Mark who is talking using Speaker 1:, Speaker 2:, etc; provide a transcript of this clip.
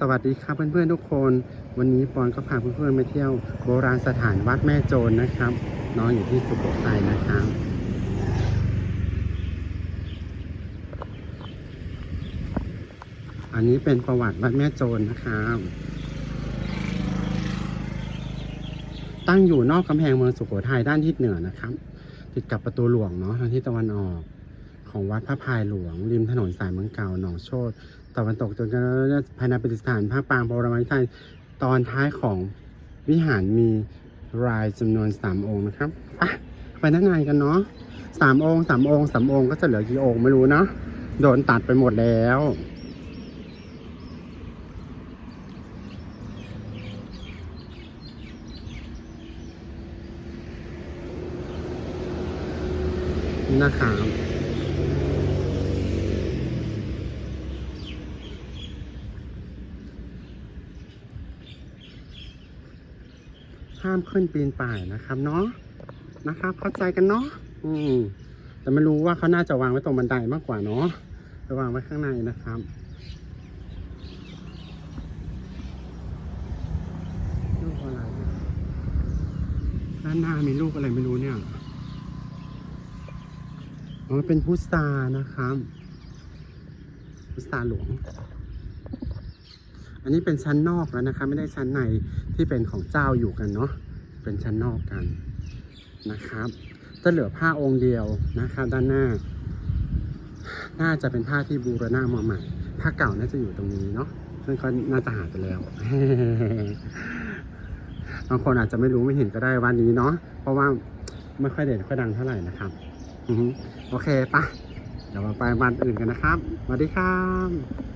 Speaker 1: สวัสดีครับเพื่อนๆทุกคน วันนี้ปอนก็พาเพื่อนๆมาเที่ยวโบราณสถานวัดแม่โจรนะครับน้องอยู่ที่สุโขทัยนะครับอันนี้เป็นประวัติวัดแม่โจรนะครับตั้งอยู่นอกกำแพงเมืองสุโขทัยด้านทิศเหนือนะครับ ติดกับประตูหลวงเนาะทางทิศตะวันออก ของวัดพระพายหลวง ริมถนนสายเมืองเก่าหนองโชตตะวันตกจนกระทั่งภายในประดิษฐานพระปรางบรมวิทยตอนท้ายของวิหารมีรายจำนวนสามองค์นะครับอะไปด้านในกันเนาะสามองค์สามองค์สามองค์ก็จะเหลือกี่องค์ไม่รู้เนาะโดนตัดไปหมดแล้วนะครับ ห้ามขึ้นปีนป่ายนะครับเนาะนะครับ เข้าใจกันเนาะอืมแต่ไม่รู้ว่าเขาน่าจะวางไว้ตรงบันไดมากกว่าเนาะไปวางไว้ข้างในนะครับรูปอะไรด้านหน้ามีรูปอะไรไม่รู้เนี่ยอ๋อเป็นพุทรานะครับพุทราหลวง อันนี้เป็นชั้นนอกแล้วนะคะ ไม่ได้ชั้นในที่เป็นของเจ้าอยู่กันเนาะเป็นชั้นนอกกันนะครับจะเหลือผ้าองค์เดียวนะคะด้านหน้า น่าจะเป็นผ้าที่บูรณะมาใหม่ผ้าเก่าน่าจะอยู่ตรงนี้เนาะซึ่งก็น่าจะหายไปแล้วบางคนอาจจะไม่รู้ไม่เห็นก็ได้วันนี้เนาะเพราะว่าไม่ค่อยเด่นค่อยดังเท่าไหร่นะครับอโอเคปะเดี๋ยวเราไปบ้านอื่นกันนะครับสวัสดีครับ